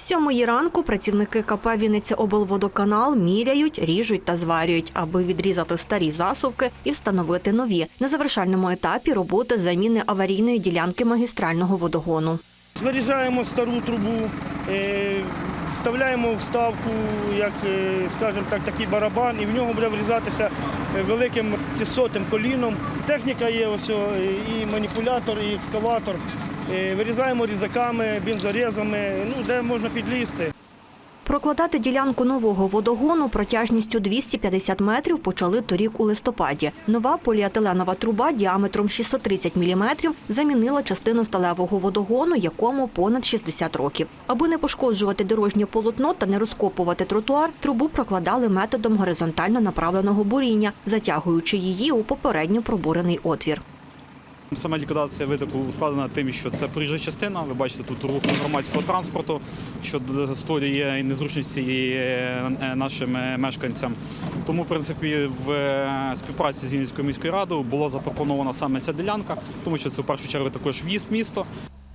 Сьомої ранку працівники КП Вінниця облводоканал міряють, ріжуть та зварюють, аби відрізати старі засувки і встановити нові. На завершальному етапі роботи заміни аварійної ділянки магістрального водогону. Зваріжаємо стару трубу, е, вставляємо вставку, як, е, скажімо так, такий барабан, і в нього буде врізатися е, великим тісотим коліном. Техніка є ось і маніпулятор, і екскаватор. Е, Вирізаємо різаками, бензорезами, ну, де можна підлізти. Прокладати ділянку нового водогону протяжністю 250 метрів почали торік у листопаді. Нова поліетиленова труба діаметром 630 міліметрів замінила частину сталевого водогону, якому понад 60 років. Аби не пошкоджувати дорожнє полотно та не розкопувати тротуар, трубу прокладали методом горизонтально направленого буріння, затягуючи її у попередньо пробурений отвір. Сама ліквідація витоку ускладнена тим, що це проїжджа частина. Ви бачите тут рух громадського транспорту, що створює незручності і, е, нашим е, мешканцям. Тому, в принципі, в е, співпраці з Вінницькою міською радою була запропонована саме ця ділянка, тому що це в першу чергу також в'їзд місто.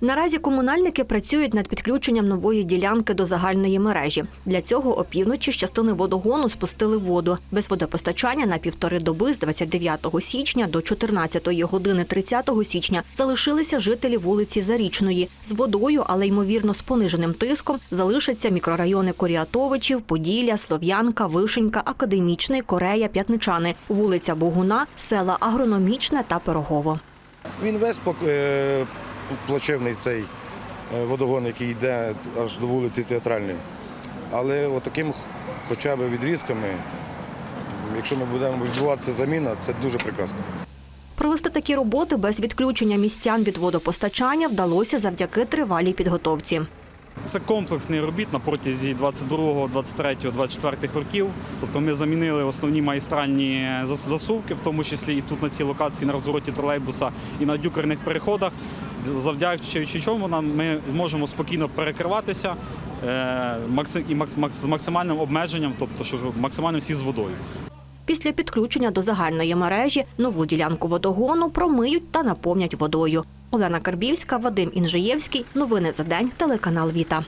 Наразі комунальники працюють над підключенням нової ділянки до загальної мережі. Для цього опівночі з частини водогону спустили воду. Без водопостачання на півтори доби з 29 січня до 14 години 30 січня залишилися жителі вулиці Зарічної. З водою, але ймовірно з пониженим тиском, залишаться мікрорайони Коріатовичів, Поділля, Слов'янка, Вишенька, Академічний, Корея, П'ятничани, вулиця Богуна, села Агрономічне та Пирогово. Він весь е, плачевний цей е, водогон, який йде аж до вулиці Театральної. Але отаким хоча б відрізками, якщо ми будемо відбуватися заміна, це дуже прекрасно. Провести такі роботи без відключення містян від водопостачання вдалося завдяки тривалій підготовці. Це комплексний робіт на протязі 22, 23, 24 років. Тобто ми замінили основні магістральні засувки, в тому числі і тут на цій локації на розвороті тролейбуса і на дюкерних переходах. Завдячуючи чому нам ми зможемо спокійно перекриватися е, і з максимальним обмеженням, тобто що максимально всі з водою. Після підключення до загальної мережі нову ділянку водогону промиють та наповнять водою. Олена Карбівська, Вадим Інжиєвський. Новини за день. Телеканал Віта.